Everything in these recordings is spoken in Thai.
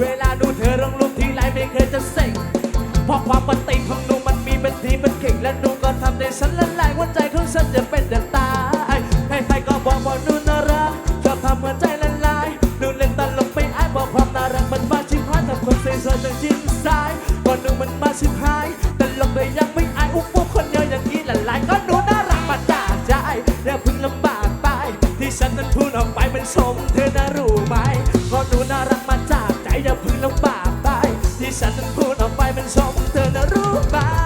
เวลาดูเธอลงรูปทีไรไม่เคยจะเซ็งเพราะความปฏิของหนูมันมีเป็นทีเป็นเก่งและหนูก็ทำในฉันละลายหัวใจของฉันจะเป็นดัง เป็นทรงเธอนะรู้ไหม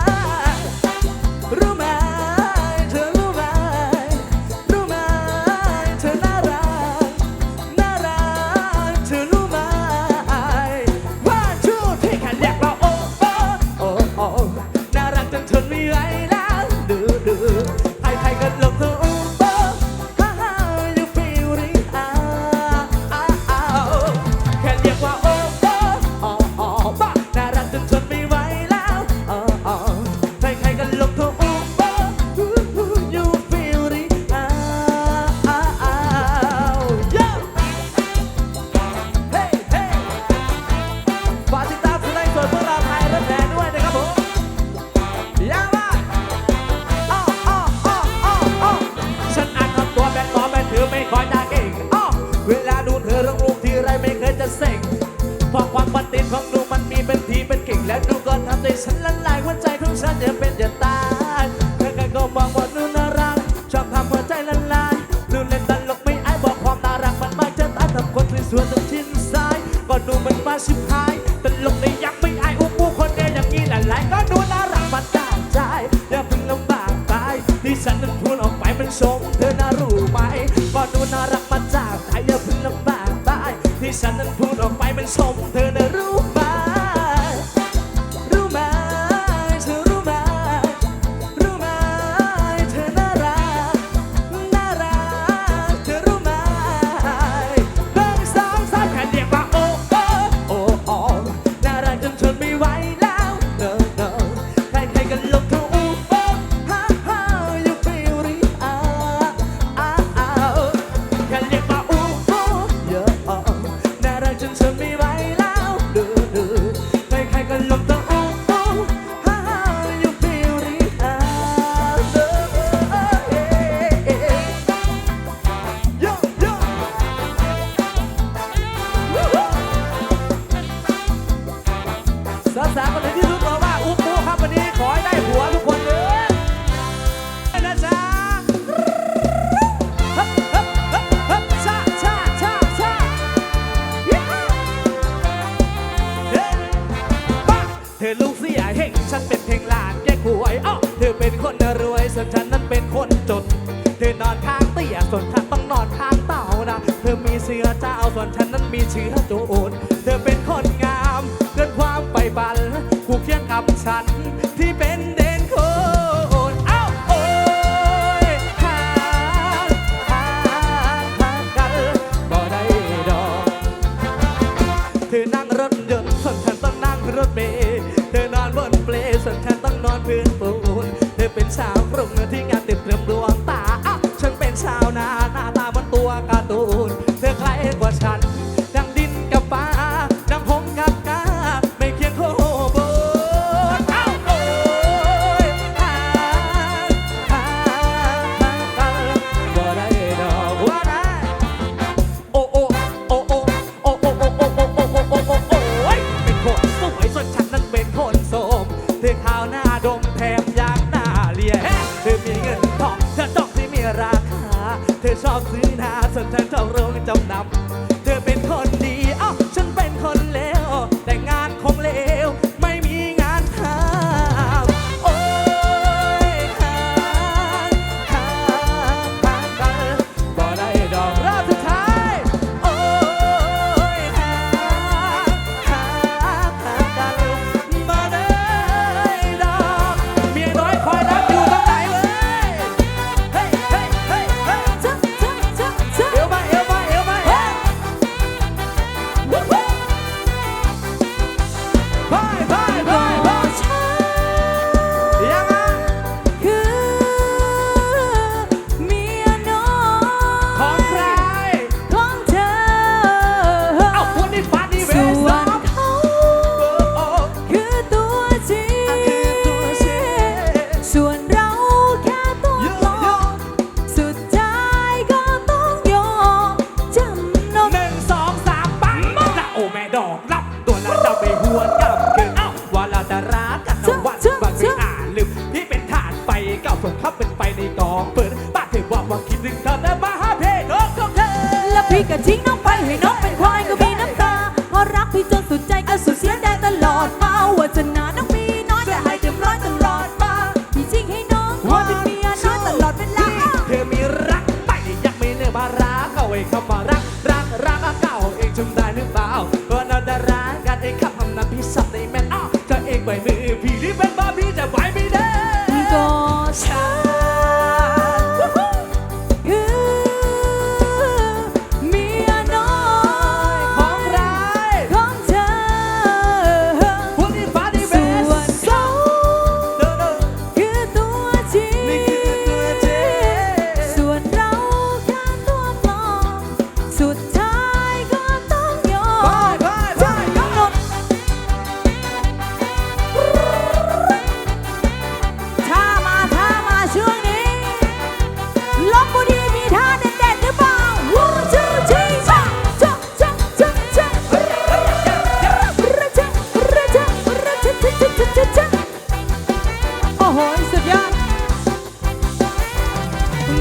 เชื้อตัดเธอเป็นคนงามเกินความไปบันผูกเคียงกับฉันที่เป็นเด่นโคนเอ้าโอ้ยหาหาหากันบ่ได้ดอกเธอนั่งรถยนต์ส่วนฉันต้องนั่งรถเมล์เธอนอนบนเปลส่วนฉันต้องนอนพื้นปูนเธอเป็นสาวกรุงที่งานติดเตรียมดวงตาฉันเป็นชาวนา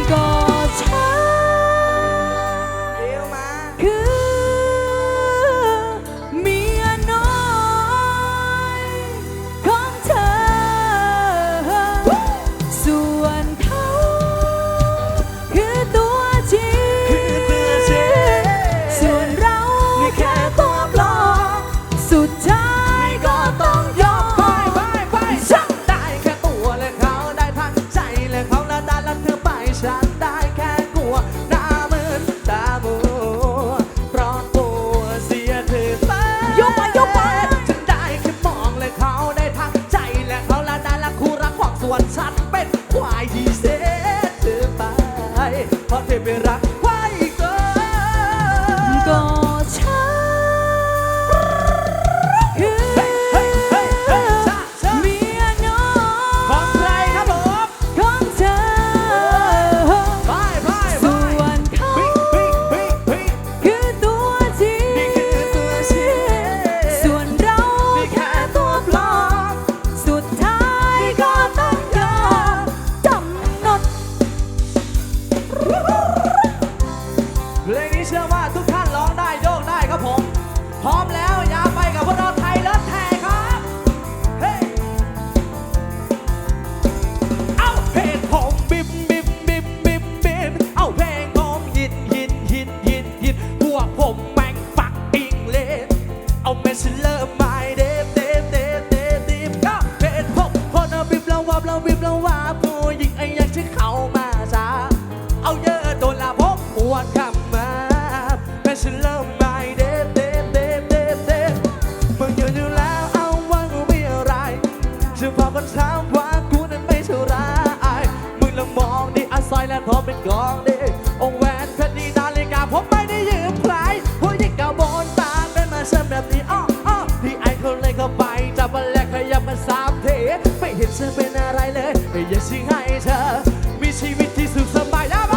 God. 长大 จับมาแลกขยับมาสามเทไม่เห็นเธอเป็นอะไรเลย ไม่อยากจะให้เธอ มีชีวิตที่สุขสบายแล้ว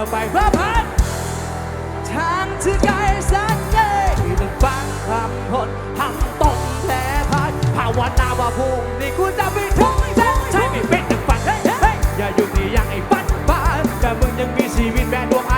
อไปเพื่อพันทางที่ไกลแสนไกลที่มังฟังคำพนทำตนแต่พันภาวนาว่าพรุ่งนี้กูจะไปถึงเส้นใช่ไม่เป็นดังฝันเฮ้ยอย่าหยุดนี่ยังไอ้ฝันฝันแต่มึงยังมีชีวิตแม่ดวงอา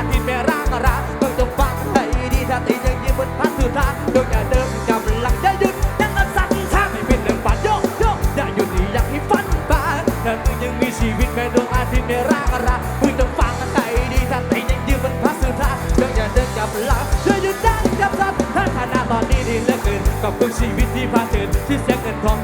กับทุกชีวิตที่พาเดินที่แสงเงินทอง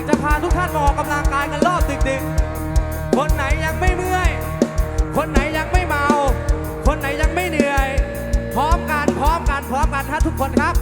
ากจะพาทุกท่านมาออกกำลังกายกันรอบดึกๆ คนไหนยังไม่เมื่อย คนไหนยังไม่เมา คนไหนยังไม่เหนื่อย พร้อมกันพร้อมกันพร้อมกันท่านทุกคนครับ